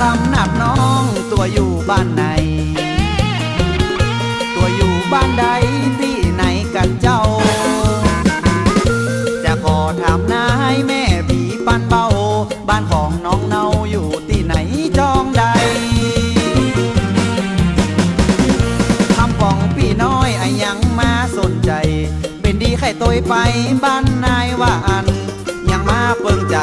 สำนักน้องตัวอยู่บ้านไหน ตัวอยู่บ้านใดที่ไหนกันเจ้า จะขอถามนายแม่ผีปันเป้า บ้านของน้องเนาอยู่ที่ไหนจองใดคำของพี่น้อยอยังมาสนใจ เป็นดีแค่ตัวไปบ้านนายว่าอัน ยังมาเปิงใจ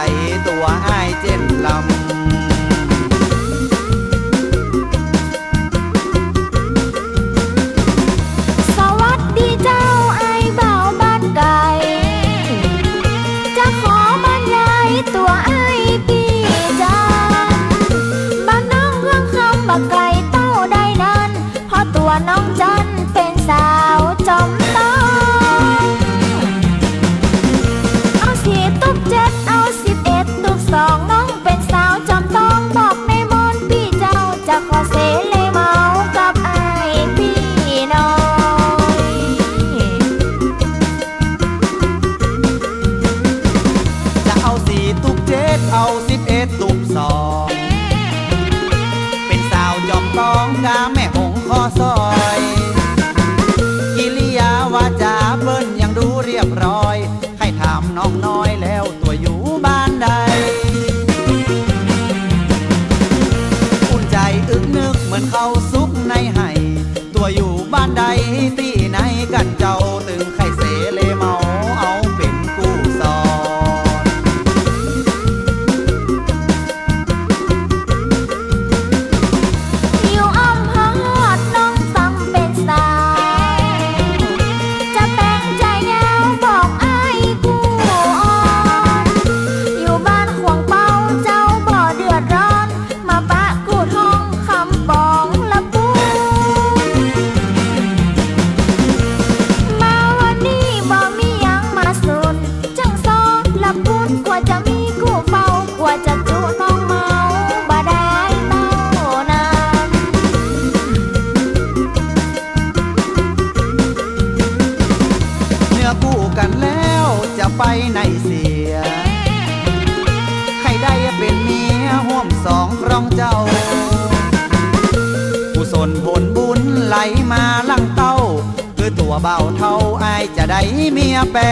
แปล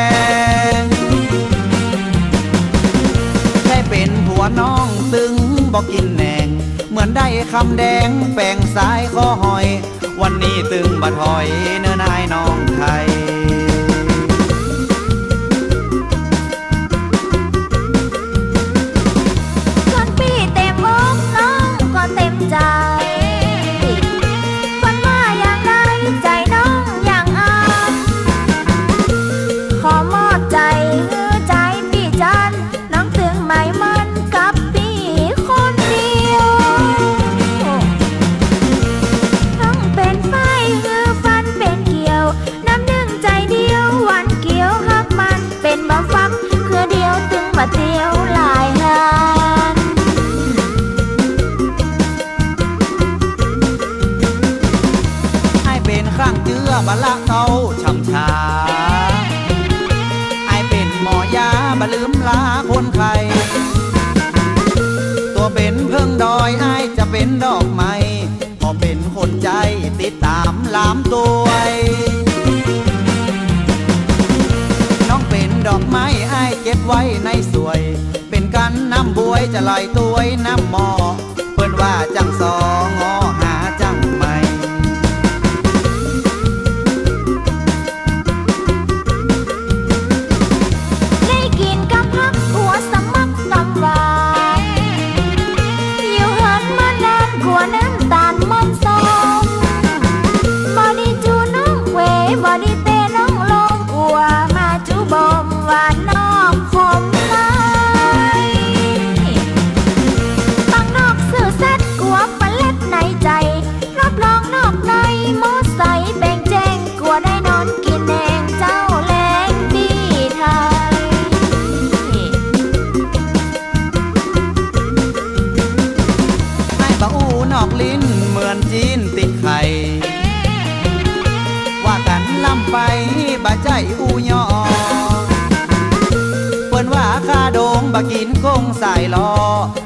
งแค่เป็นผัวน้องตึงบอกกินแหนง เหมือนได้คำแดงแปลงสายคอหอย วันนี้ตึงบัดหอยเนื้อนายน้องไทย บละเขาช่ำชาไอเป็นหมอยาบลืมลาคนใคร ตัวเป็นเพิ่งดอยไอจะเป็นดอกไม้พอเป็นคนใจติดตามลามตัวน้องเป็นดอกไม้ไอเก็บไว้ในสวย เป็นกันน้ำบวยจะลอยตัวน้ำหมอเพิ่อนว่าจังสองอ บาใจอูยอเปิ้นว่าคาดงบากินคงใส่ยลอ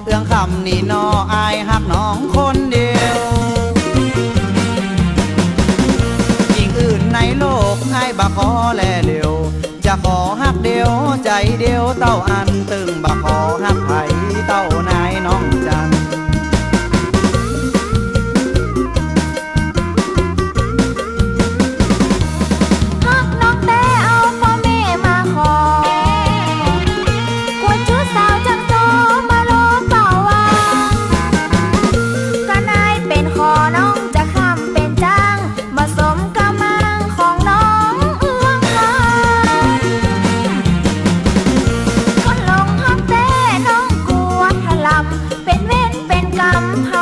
เอื้องคำนี่นออายหักน้องคนเดียวสิ่งอื่นในโลกอายบาขอแลเร็ว จะขอหักเดียวใจเดียวเต้าอันตึงบาขอหักไผเต้านายน้องจัน 三号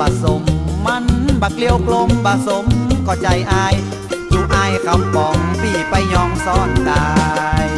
บะสม มันบักเลียวกลมบะสมก็ใจอายจูอายคำปองพี่ไปยองซ่อนตาย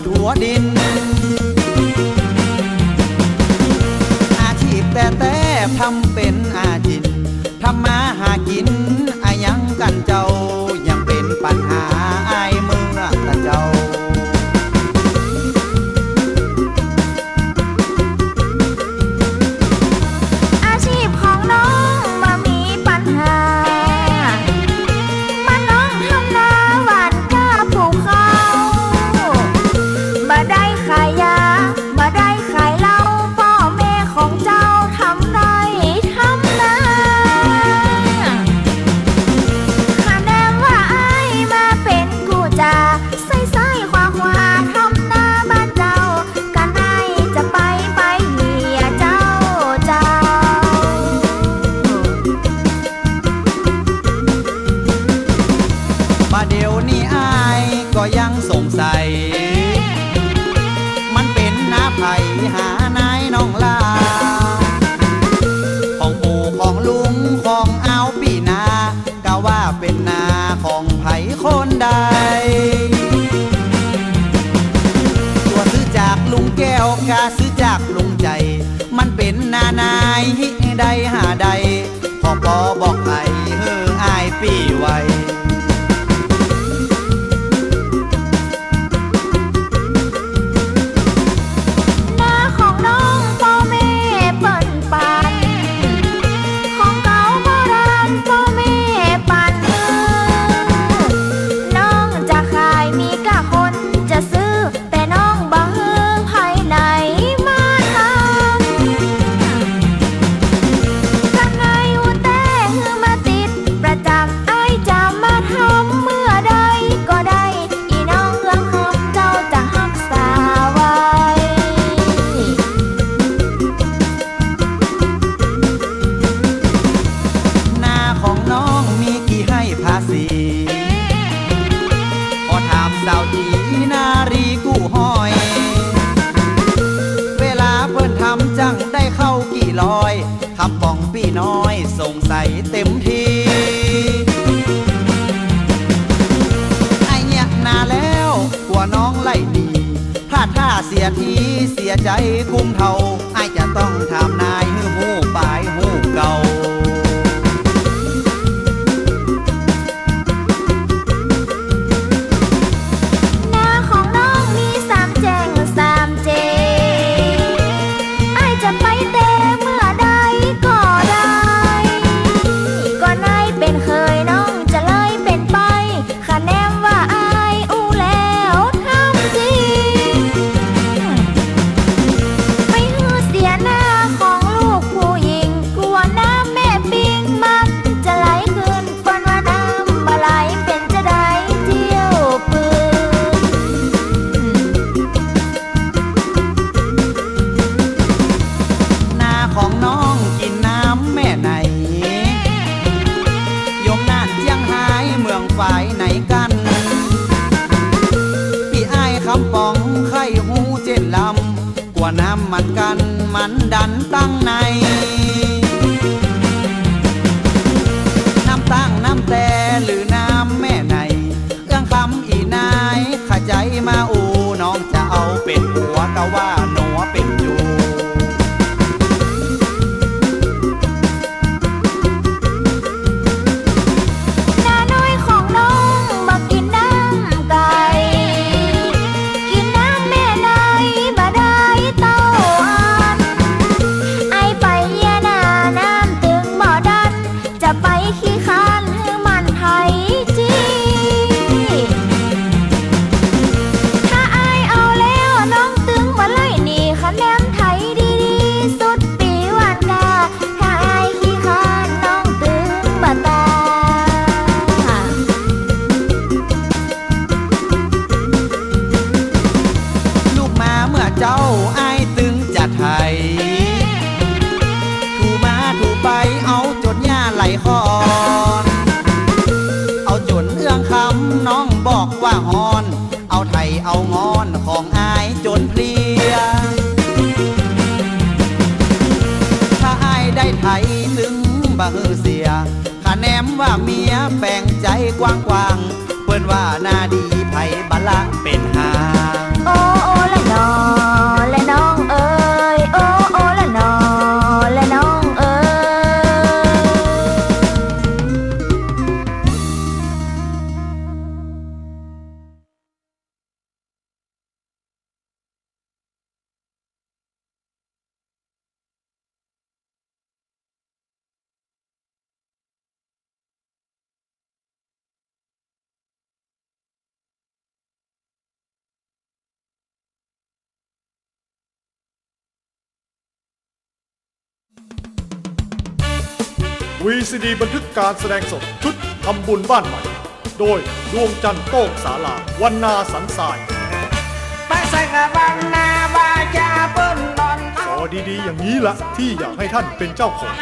ดหัวดิน อาชีพแต่แต่ทำเป็น ใด อยขับป่องพี่น้อยสงสัยเต็มทีไอเนี่ยนาแล้วกว่าน้องไล่ดีพลาดท่าเสียทีเสียใจคุ้มเท่า ไทยถูมาถูไปเอาจนหญ้าไหลคอนเอาจนเอื้องคำน้องบอกว่าฮอน เอาไทยเอางอนของอายจนเพลีย ถ้าอายได้ไทยถึงบ่เฮือเสียถ้าแนมว่าเมียแปลงใจกว้างๆเปิ้นว่านาดีไผบัละเป็นห VCD บันทึกการแสดงสดชุดทำบุญบ้านใหม่ โดยดวงจันทร์โต้งสาลาวันนาสันทรายภาษากะบังนาบาจาเปิ้นนอนซอดีๆ อย่างนี้ละที่อยากให้ท่านเป็นเจ้าของ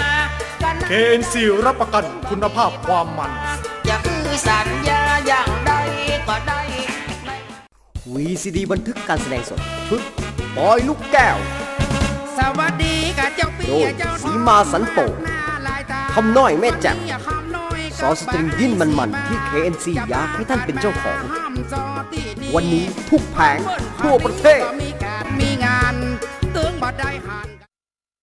KNC รับประกันคุณภาพความมันอย่าคือสัญญาอย่างใดก็ได้ VCD บันทึกการแสดงสดชุดบอยลูกแก้ว สวัสดีกะเจ้าปีโดยเจ้าสีมาสันโป่งคำน้อยแม่แจ่มซอสตริงดิ้นมันๆที่ KNC อยากให้ท่านเป็นเจ้าของ วันนี้ทุกแผงทั่วประเทศมีการมีงานตึงบ่ได้หัน